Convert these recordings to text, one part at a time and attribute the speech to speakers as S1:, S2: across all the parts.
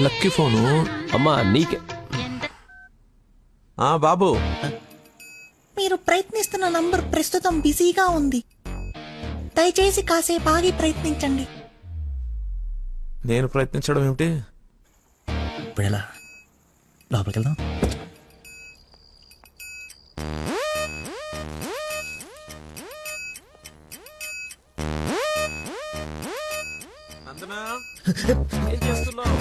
S1: Lucky phone.
S2: అమ్మా నీకే.
S1: ఆ బాబు.
S3: మీరు ప్రయత్నిస్తున్న నంబర్ ప్రస్తుతం బిజీగా ఉంది. దయచేసి కాసేపు ఆగి ప్రయత్నించండి.
S1: నేను ప్రయత్నించడం ఏమిటి?
S4: ఇప్పుడు ఎలా లోపలికి వెళ్దాం
S1: ఏం చేస్తున్నావు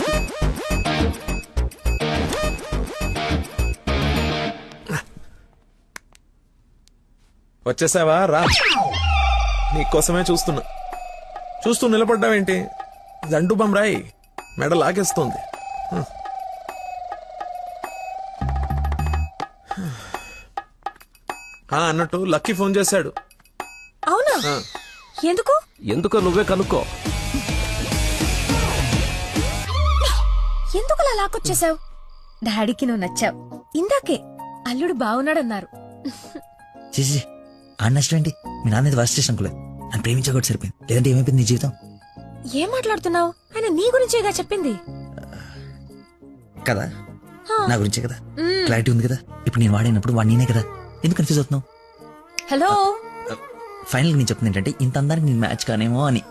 S1: వచ్చేసావా? రా. నీకోసమే చూస్తున్నా. చూస్తూ నిలబడ్డావేంటి? దండు బమ్రాయి మెడ లాగేస్తుంది. అన్నట్టు లక్కీ ఫోన్ చేశాడు.
S5: అవునా. ఎందుకు?
S2: ఎందుకో నువ్వే కనుక్కో.
S5: ఎందుకు అలా లాక్కొచ్చేసావు డాడీకి నువ్వు నచ్చావు. ఇందాకే అల్లుడు బాగున్నాడన్నారు
S4: చేసి ఏంటి మీ నాన్న ఇది వర్స్ట్ చేసిన నన్ను ప్రేమించకూడదు సరిపోయింది. లేదంటే ఏమైపోయింది నీ జీవితం?
S5: ఏం మాట్లాడుతున్నావు? ఆయన నీ గురించేగా చెప్పింది.
S4: కదా? నా గురించే కదా? క్లారిటీ ఉంది కదా? ఇప్పుడు నేను వాడినప్పుడు వాడు నేనే కదా? ఎందుకు కన్ఫ్యూజ్ అవుతున్నావు?
S5: హలో.
S4: ఫైనల్ నేను చెప్తుంది ఏంటంటే ఇంత అందానికి నేను మ్యాచ్ కానేమో అని.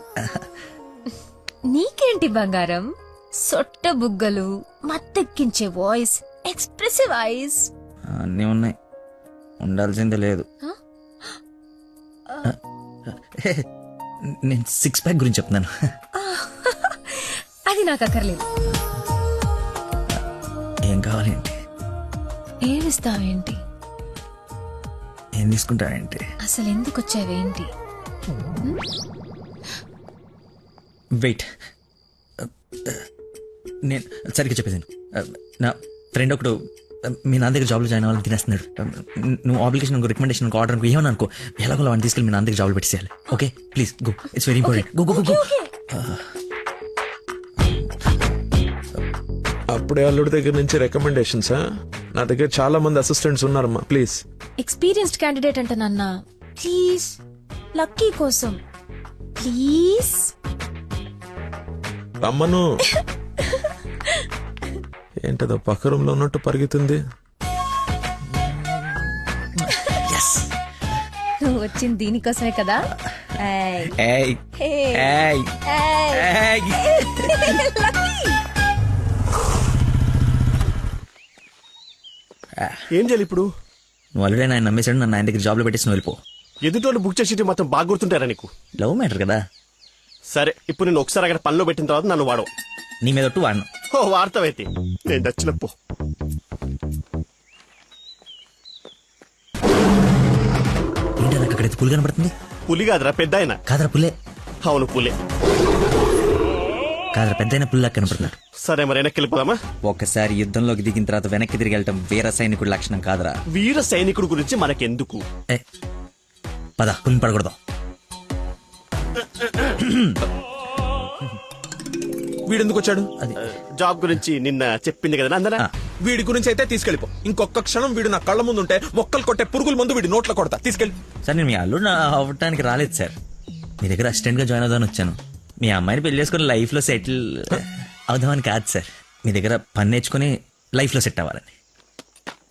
S5: నీకేంటి బంగారం? సొట్ట బుగ్గలు మత్తెక్కించే వాయిస్ ఎక్స్ప్రెసివ్ ఐస్
S4: అన్నీ ఉన్నాయి. ఉండాల్సిందే లేదు. నేను సిక్స్ ప్యాక్ గురించి చెప్తున్నాను.
S5: అది నాకు అక్కర్లేదు.
S4: ఏం కావాలేంటి
S5: ఏమిస్తావేంటి
S4: ఏం తీసుకుంటావేంటి
S5: అసలు ఎందుకు వచ్చావేంటి
S4: వెయిట్ నేను సరిగ్గా చెప్పేసాను నా ఫ్రెండ్ ఒకడు మీ నాన్న దగ్గర జాబ్లో జాయిన్ అవ్వాలని తినేస్తున్నాడు. నువ్వు అప్లికేషన్ రికమెండేషన్ ఆర్డర్ అనుకో ఏమని అనుకో ఎలాగో వాడిని తీసుకెళ్ళి మీ నాన్న దగ్గర జాబ్లో పెట్టేసేయాలి. Okay please go it's very important go go go
S1: అప్పుడే అల్లుడి దగ్గర నుంచి రికమెండేషన్స్ నా దగ్గర చాలా మంది అసిస్టెంట్స్ ఉన్నారమ్మా ప్లీజ్
S5: ఎక్స్పీరియన్స్డ్ క్యాండిడేట్ అంట నాన్న. ప్లీజ్ లక్కీ కోసం. ప్లీజ్
S1: రమ్మను. ఏంటదో పక్క రూమ్లో ఉన్నట్టు పరిగెత్తుంది.
S5: నువ్వు వచ్చింది దీనికోసమే కదా? ఏయ్.
S4: ఏయ్.
S5: హే.
S4: ఏయ్.
S5: ఏయ్.
S4: ఏయ్.
S5: లక్కీ
S6: ఏం చేయాలి ఇప్పుడు?
S4: నువ్వు ఆల్రెడీ ఆయన నమ్మేశాడు నన్ను ఆయన దగ్గర జాబ్లో పెట్టేసి నువ్వు వెళ్ళిపో.
S6: ఎదుటోళ్ళు బుక్ చేసి మొత్తం బాగా గుర్తుంటారా నీకు.
S4: లవ్ మ్యాటర్ కదా.
S6: సరే ఇప్పుడు నేను ఒకసారి అక్కడ పనిలో పెట్టిన తర్వాత నన్ను వాడవు.
S4: నీ మీద ఒట్టు వాడను.
S6: ఓ వార్తవైతే. నేను దచ్చినప్పు
S4: ఏంటి నాకు అక్కడ పులి కనపడుతుంది?
S6: పులి కాదురా పెద్ద ఆయన
S4: కాదరా పుల్లే.
S6: అవును పులే
S4: కాదరా పెద్ద పుల్లా కనపడుతున్నాడు.
S6: సరే మరి వెనక్కి వెళ్ళిపోదామా?
S4: ఒక్కసారి యుద్ధంలోకి దిగిన తర్వాత వెనక్కి తిరిగి వెళ్ళటం వీర సైనికుడి లక్షణం కాదరా.
S6: వీర సైనికుడు గురించి మనకెందుకు?
S4: ఏ పద పులిని పడకూడదు.
S1: వీడెందుకు వచ్చాడు?
S4: అది.
S6: జాబ్ గురించి నిన్న చెప్పింది కదా అందరా.
S1: వీడి గురించి అయితే తీసుకెళ్ళిపో. ఇంకొక క్షణం వీడు నా కళ్ళ ముందు ఉంటే మొక్కలు కొట్టే పురుగుల ముందు వీడి నోట్లో కొడతా. తీసుకెళ్ళి.
S4: సార్ నేను మీ అల్లుడు నా అవ్వటానికి రాలేదు సార్. మీ దగ్గర అసిస్టెంట్గా జాయిన్ అవుదామని వచ్చాను. మీ అమ్మాయిని పెళ్ళి చేసుకుని లైఫ్లో సెటిల్ అవుదామని కాదు సార్. మీ దగ్గర పని నేర్చుకుని లైఫ్లో సెట్ అవ్వాలని.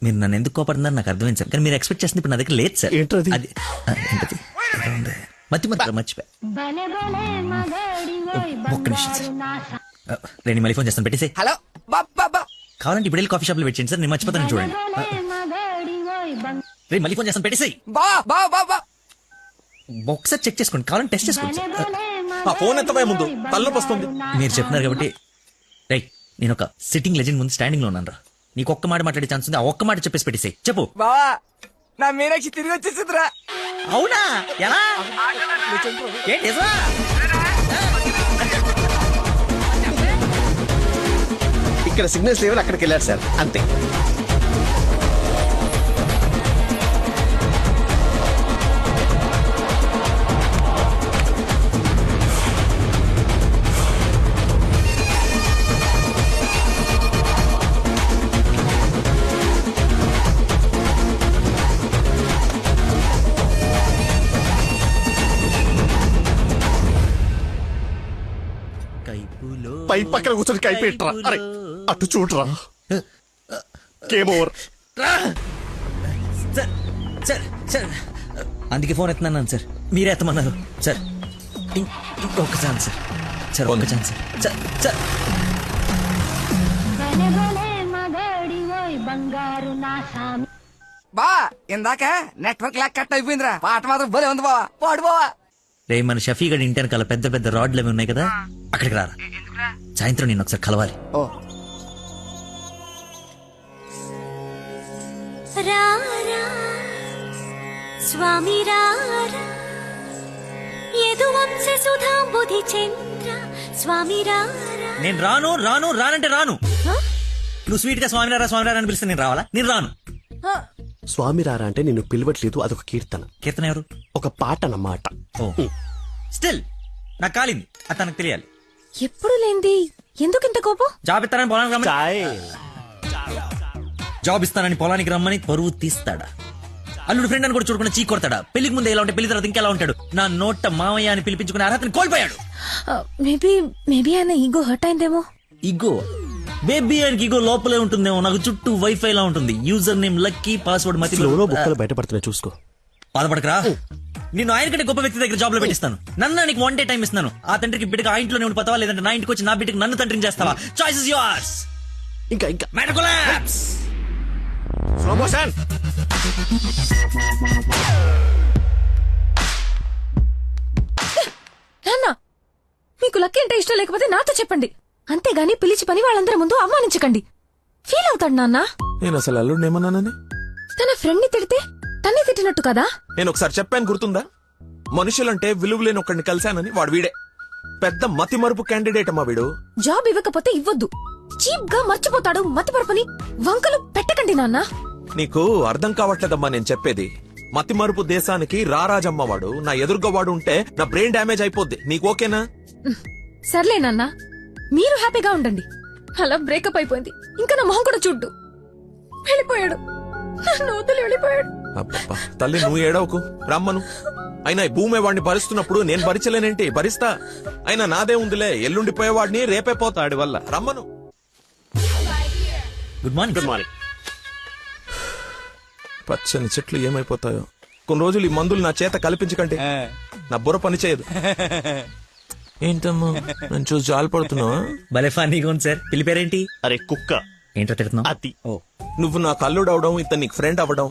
S4: మీరు నన్ను ఎందుకు కోపడుతున్నారు? నాకు అర్థమైంది సార్. కానీ మీరు ఎక్స్పెక్ట్ చేస్తుంది ఇప్పుడు నా దగ్గర లేదు సార్.
S6: ఏంటది?
S4: అది? ఏంటది. మతి మతి మర్చిపోయా
S7: బలే బలే మగడివోయ్
S4: ఒక్క నిమిషం సార్.
S7: బంగారు నా స-
S4: ఆ, రేణి మళ్ళీ ఫోన్ చేస్తాను పెట్టేసి
S8: హలో
S4: కావాలంటే ఇప్పుడు వెళ్ళి కాఫీ షాప్లో పెట్టండి సార్ నేను మర్చిపోతాను చూడండి రేపు మళ్ళీ ఫోన్ చేస్తాను పెట్టేసి
S8: బా బా బా బా
S4: ఒకసారి చెక్ చేసుకోండి కావాలంటే టెస్ట్ చేసుకోండి
S1: ఆ ఫోన్ ఎత్తవే ముందు తలనొప్పి వస్తుంది
S4: మీరు చెప్తున్నారు కాబట్టి రైట్ నేను ఒక సిట్టింగ్ లెజెండ్ ముందు స్టాండింగ్లో ఉన్నాను రా నీకు ఒక్క మాట మాట్లాడే ఛాన్స్ ఉంది ఆ ఒక్క మాట చెప్పేసి పెట్టేసి చెప్పు
S8: బావా నా మీనాక్షి తిరిగి వచ్చేసిందిరా
S4: అవునా ఎలా ఏంటి
S6: ఇక్కడ సిగ్నల్స్ లేవని అక్కడికి వెళ్ళారు సార్. అంతే. పై పక్కన కూర్చొని కైపెట్టరా అరే అటు చూడరా. Game over
S4: sir sir sir. అందుకే ఫోన్ ఎత్తున్నాను సార్. మీరే ఎత్తమన్నారు. సార్ ఇంకొక ఛాన్స్ సార్. సార్ ఒక్క ఛాన్స్ సార్. సార్
S8: బా ఇందాక నెట్వర్క్ లాక్ కట్ అయిపోయిందిరా. పాట మాత్రం భలే ఉంది బావా పాడు బావా
S4: రే మన షఫీ గడి ఇంటి వెనకాల పెద్ద పెద్ద రాడ్లు అవి ఉన్నాయి కదా? అక్కడికి రారా. సాయంత్రం నేను ఒకసారి కలవాలి.
S8: ఓ
S7: రారా స్వామి రారా యదువంశ సుధాంబుధి చంద్ర స్వామి రారా
S4: నేను రాను రాను రానంటే రాను. నువ్వు స్వీట్గా స్వామినారా స్వామినారా అని పిలిస్తే నేను రావాలా? నేను రాను.
S6: స్వామి రారా అంటే నిన్ను పిలవట్లేదు అదొక కీర్తన.
S4: కీర్తన ఎవరు?
S6: ఒక పాట అన్నమాట
S4: ఓ. స్టిల్ నాకు కాలింది అది తనకు తెలియాలి.
S5: ఎప్పుడు లేంది ఎందుకు ఇంత కోపం?
S4: జాబ్ ఇస్తానని పొలానికి రమ్మని.
S6: చాయ్.
S4: జాబ్ ఇస్తానని పొలానికి రమ్మని పరువు తీస్తాడా? అల్లుడు ఫ్రెండ్ అని కూడా చూడకుండా చీ కొడతాడా? పెళ్ళికి ముందు ఎలా ఉంటే పెళ్ళి తర్వాత ఇంకెలా ఉంటాడు? నా నోట మామయ్య అని పిలిపించుకునే అర్హతని కోల్పోయాడు.
S5: మేబీ మేబీ ఆయన ఈగో హర్ట్ అయిందేమో.
S4: ఇగో బేబీ ఆయనకి ఇగో లోపలే ఉంటుందేమో. నాకు చుట్టూ వైఫై లా ఉంటుంది. యూజర్ నేమ్ లక్కీ పాస్వర్డ్ మతి
S6: ఫ్లోలో బుక్కలు బయటపడుతున్నాయి చూసుకో.
S4: బాధపడకరా? నిన్ను ఆయన కంటే గొప్ప వ్యక్తి దగ్గర జాబ్లో పెట్టిస్తాను. నన్ను నీకు వన్ డే టైం ఇస్తున్నాను. ఆ తండ్రికి బిడ్డకి ఆ ఇంట్లోనే ఉండి పోతావా లేదంటే నా ఇంటికి వచ్చి నా బిడ్డకి నన్ను తండ్రిని చేస్తావా? చాయిస్ ఇస్ యోర్స్
S6: ఇంకా ఇంకా.
S4: మెడకులాప్స్
S6: స్లో మోషన్
S5: నాన్న మీకు లక్కీ అంటే ఇష్టం లేకపోతే నాతో చెప్పండి. అంతేగాని పిలిచి పని వాళ్ళందరి ముందు అవమానించకండి. ఫీల్ అవుతాడు నాన్న.
S1: నేను అసలు ఏమన్నానని?
S5: తన ఫ్రెండ్ని తిడితే తన్నే తిట్టినట్టు కదా?
S1: నేను ఒకసారి చెప్పాను గుర్తుందా? మనుషులంటే విలువలేని ఒకడిని కలిశానని వాడు వీడే. పెద్ద మతి మరుపు క్యాండిడేట్ అమ్మా వీడు.
S5: జాబ్ ఇవ్వకపోతే ఇవ్వద్దు. చీప్గా మర్చిపోతాడు మతిపరపని వంకలు పెట్టకండి నాన్న.
S1: నీకు అర్థం కావట్లేదమ్మా నేను చెప్పేది. మతి మరుపు దేశానికి రారాజమ్మ వాడు నా ఎదురుగా వాడు ఉంటే నా బ్రెయిన్ డ్యామేజ్ అయిపోద్ది. నీకు ఓకేనా?
S5: సర్లే నాన్న. మీరు హ్యాపీగా ఉండండి. అలా బ్రేకప్ అయిపోయింది. ఇంకా నా మొహం కూడా చూడ్డు. వెళ్ళిపోయాడు. నన్ను వదిలి వెళ్ళిపోయాడు.
S1: అబ్బబ్బా తల్లి నువ్వు ఏడవకు. రమ్మను. అయినా ఈ భూమి వాడిని భరిస్తున్నప్పుడు నేను భరించలేనేంటి? భరిస్తా. అయినా నాదే ఉందిలే. ఎల్లుండిపోయేవాడిని రేపే పోతాడి వల్ల. రమ్మను.
S4: గుడ్ మార్నింగ్
S6: గుడ్ మార్నింగ్
S1: పచ్చని చెట్లు ఏమైపోతాయో? కొన్ని రోజులు ఈ మందులు నా చేత కల్పించకండి. నా బుర్ర పని చేయదు. ఏంటమ్మా? నేను చూసి జాలిపడుతున్నావా?
S4: భలే ఫన్నీగా ఉంది సార్ పిల్లి పేరేంటి?
S6: అరే కుక్క.
S4: ఏంటో తిడుతున్నావు?
S6: అతి.
S4: ఓ.
S1: నువ్వు నా కల్లుడు అవడం ఇతను నీకు ఫ్రెండ్ అవ్వడం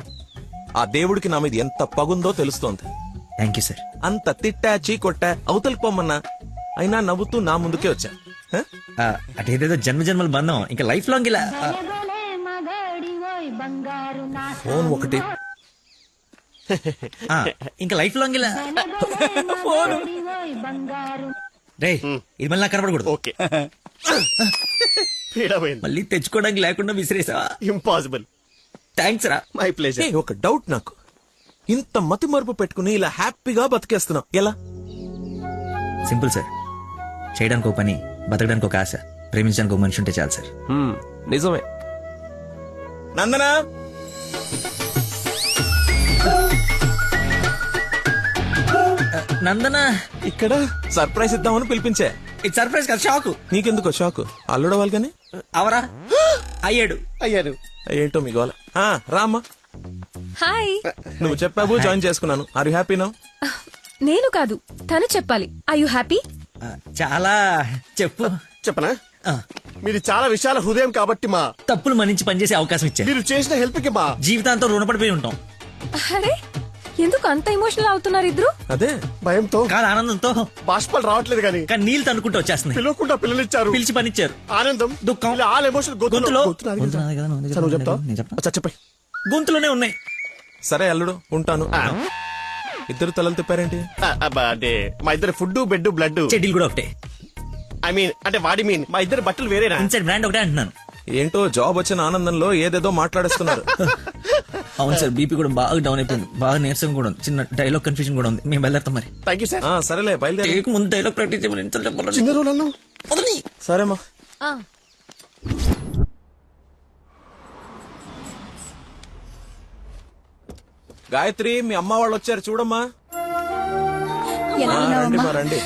S1: ఆ దేవుడికి నా మీద ఎంత పగుందో తెలుస్తోంది.
S4: థ్యాంక్ యూ సార్
S1: అంత తిట్టా చీకొట్టా అవతలికి పొమ్మన్నా అయినా నవ్వుతూ నా ముందుకే వచ్చా. హ?
S4: అటేదేదో జన్మ జన్మల బంధం. ఇంకా లైఫ్ లాంగ్ ఇలా. ఆ,
S1: ఫోన్ ఒకటి.
S4: ఆ, ఇంకా లైఫ్ లాంగ్ ఇలా.
S7: బంగారు
S4: రే ఇది మళ్ళీ నాకు కనపడకూడదు.
S6: ఓకే.
S4: మళ్ళీ తెచ్చుకోవడానికి లేకుండా విసిరేసావా?
S6: ఇంపాసిబుల్
S4: థ్యాంక్స్ రా.
S6: మై ప్లేజర్
S1: ఏయ్, ఒక డౌట్ నాకు. ఇంత మతి మరుపు పెట్టుకుని ఇలా హ్యాపీగా బతికేస్తున్నావు ఎలా?
S4: సింపుల్ సార్ చేయడానికి ఒక పని బతకడానికి ఒక ఆశ ప్రేమించడానికి ఒక మనిషి ఉంటే చాలు సార్
S2: నిజమే.
S1: నందనా?
S4: నందన?
S1: ఇక్కడ? సర్ప్రైజ్ ఇద్దామని పిలిపించే.
S4: ఇది సర్ప్రైజ్ కదా షాక్.
S1: నీకెందుకో షాక్? అల్లుడవాలి కానీ
S4: అవరా? అయ్యాడు.
S6: అయ్యారు
S1: ఏంటో మీ గోల. ఆ, రామ్మా
S5: హాయ్.
S1: నువ్వు చెప్పావు జాయిన్ చేసుకున్నాను. ఆర్ యు హ్యాపీ నౌ
S5: నేను కాదు తను చెప్పాలి. ఐ యు హ్యాపీ
S4: చాలా. చెప్పు.
S6: చెప్పనా?
S4: ఆ,
S6: మీరు చాలా విశాల హృదయం కాబట్టి మా
S4: తప్పులు మన్నించి పనిచేసే అవకాశం ఇచ్చారు.
S6: మీరు చేసిన హెల్ప్కి మా
S4: జీవితాంతం రుణపడిపోయి ఉంటాం.
S5: అరే ఎందుకు అంత ఎమోషనల్ అవుతున్నారు ఇద్దరు?
S1: అదే
S6: భయంతో.
S4: కాదు ఆనందంతో.
S6: బాష్పాలు రావట్లేదు కానీ
S4: కానీ నీళ్ళు తనుకుంటూ వచ్చేస్తున్నాయి.
S6: పిలవకుండా పిల్లలిచ్చారు.
S4: పిలిచి పనిచ్చారు.
S6: ఆనందం.
S4: దుఃఖం.
S6: ఇలా ఆల్ ఎమోషన్
S4: గొంతులో.
S6: గొంతు నాది
S4: గొంతు
S6: కదా.
S4: నాది కదా, నువ్వు
S6: సరే, నువ్వు
S4: చెప్తావా?
S6: చెప్తావా?
S4: నేను చెప్తా.
S6: అచ్చా, చెప్పయ్
S4: గొంతులోనే ఉన్నాయి.
S1: సరే అల్లుడు ఉంటాను. ఇద్దరు తలలు తిప్పారేంటి?
S6: అంటే మా ఇద్దరు ఫుడ్ బెడ్ బ్లడ్
S4: చెడ్డీలు కూడా ఒకటే.
S6: ఐ మీన్ అంటే వాడి మీన్ మా ఇద్దరు బట్టలు వేరేనా?
S4: ఇన్సైడ్ బ్రాండ్ ఒకటే అంటున్నాను.
S1: ఏంటో జాబ్ వచ్చిన ఆనందంలో ఏదేదో మాట్లాడేస్తున్నారు.
S4: అవును సార్ బీపీ కూడా బాగా డౌన్ అయిపోయింది. బాగా నీరసం కూడా ఉంది. చిన్న డైలాగ్ కన్ఫ్యూజన్ కూడా ఉంది. మేము బయలుదేరుతాం మరి.
S6: థ్యాంక్ యూ సార్
S1: ఆ, సరేలే బయలుదేరి.
S4: టేక్ ముందు డైలాగ్ ప్రాక్టీస్ చేయమని ఎంత చెప్పాలి?
S6: చిన్న రోజు అన్నావు.
S4: వదలని.
S1: సరేమ్మా గాయత్రి మీ అమ్మ వాళ్ళు వచ్చారు. చూడమ్మా. ఆ, రండి మా రండి.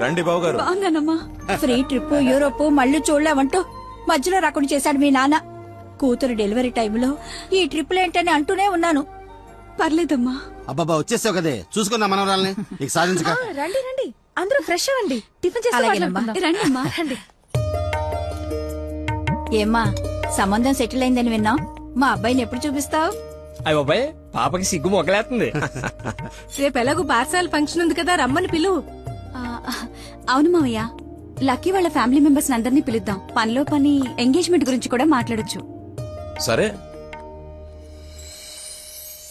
S1: రండి బాబు గారు
S9: బాగున్నానమ్మా ఫ్రీ ట్రిప్ యూరోప్ మళ్ళీ చూడలేమంటూ మధ్యలో రాకుండా చేశాడు మీ నాన్న. కూతురు డెలివరీ టైంలో ఈ ట్రిప్ ఏంటని అంటూనే ఉన్నాను. పర్లేదమ్మా.
S6: అబ్బాబా వచ్చేసావు కదే. చూసుకుందాం మనవరాల్ని. ఇక సాధించక.
S5: రండి రండి. అందరూ ఫ్రెష్ అవ్వండి. టిఫిన్ చేసి. మాట్లాడుకుందాం.
S9: రండమ్మా.
S5: రండి.
S9: ఏమ్మా సంబంధం సెటిల్ అయిందని విన్నాం. మా అబ్బాయిని ఎప్పుడు చూపిస్తావు?
S2: అయ్య బాబాయ్ పాపకి సిగ్గు మొగలేస్తుంది
S5: రేపు ఎలాగో పార్సాల ఫంక్షన్ ఉంది కదా రమ్మని పిలువు.
S9: అవును మావయ్య. లక్కీ వాళ్ళ ఫ్యామిలీ మెంబర్స్ అందరినీ పిలుద్దాం. పనిలో పని ఎంగేజ్మెంట్ గురించి కూడా మాట్లాడొచ్చు.
S1: సరే.